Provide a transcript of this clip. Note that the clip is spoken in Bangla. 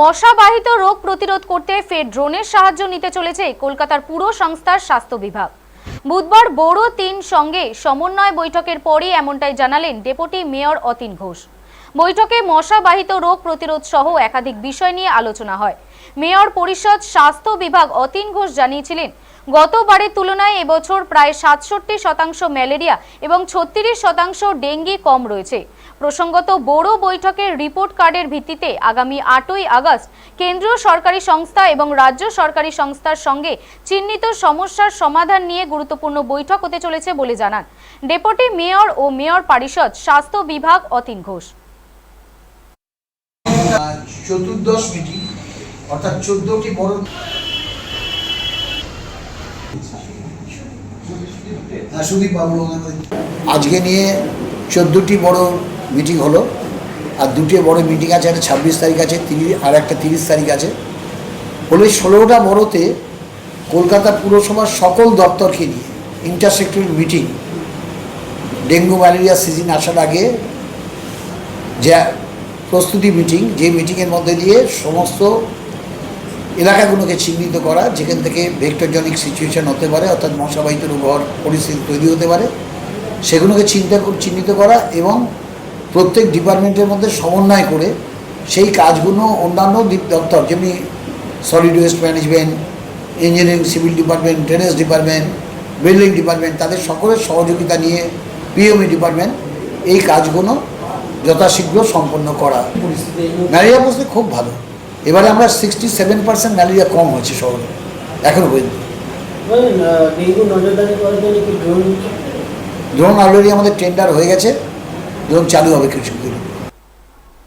মশাবাহিত রোগ প্রতিরোধ করতে ফের ড্রোনের সাহায্য নিতে চলেছে কলকাতার পুরো সংস্থার স্বাস্থ্য বিভাগ। বুধবার বড় তিন সঙ্গে সমন্বয় বৈঠকের পরই এমনটাই জানালেন ডেপুটি মেয়র অতীন ঘোষ। বৈঠকে মশাবাহিত রোগ প্রতিরোধ সহ একাধিক বিষয় নিয়ে আলোচনা হয়। মেয়র পরিষদ স্বাস্থ্য বিভাগ অতীন ঘোষ জানিয়েছিলেন, গতবারের তুলনায় এবছর প্রায় সাতষট্টি শতাংশ ম্যালেরিয়া এবং ছত্রিশ শতাংশ ডেঙ্গি কম রয়েছে। প্রসঙ্গত বড় বৈঠকের রিপোর্ট কার্ডের ভিত্তিতে আগামী আটই আগস্ট কেন্দ্রীয় সরকারি সংস্থা এবং রাজ্য সরকারি সংস্থার সঙ্গে চিহ্নিত সমস্যার সমাধান নিয়ে গুরুত্বপূর্ণ বৈঠক হতে চলেছে বলে জানান। ডেপুটি মেয়র ও মেয়র পরিষদ স্বাস্থ্য বিভাগ অতীন ঘোষ। চতুর্দশ মিটিং অর্থাৎ চোদ্দটি বড় হ্যাঁ, আজকে নিয়ে চোদ্দোটি বড় মিটিং হলো। আর দুটি বড় মিটিং আছে একটা ছাব্বিশ তারিখ আছে তিরিশ আর একটা তিরিশ তারিখ আছে। হলো ষোলোটা বড়তে কলকাতা পুরসভার সকল দপ্তরকে নিয়ে intersectoral meeting dengue malaria season আসার আগে যে প্রস্তুতি মিটিং, যে মিটিংয়ের মধ্যে দিয়ে সমস্ত এলাকাগুলোকে চিহ্নিত করা, যেখান থেকে ভেক্টরজনিক সিচুয়েশন হতে পারে, অর্থাৎ মশাবাহিত রোগ হওয়ার পরিস্থিতি তৈরি হতে পারে, সেগুলোকে চিন্তা চিহ্নিত করা এবং প্রত্যেক ডিপার্টমেন্টের মধ্যে সমন্বয় করে সেই কাজগুলো অন্যান্য দপ্তর যেমনি solid waste management engineering civil department drainage department building department তাদের সকলের সহযোগিতা নিয়ে পিএমই ডিপার্টমেন্ট এই কাজগুলো যথাশীঘ্র সম্পন্ন করা। ম্যালেরিয়া পরিস্থিতি খুব ভালো। এবারে আমরা সিক্সটি সেভেন পার্সেন্ট ম্যালেরিয়া কম হয়েছে শহরে এখনও পর্যন্ত। ড্রোন অলরেডি আমাদের টেন্ডার হয়ে গেছে। ড্রোন চালু হবে কিছুদিন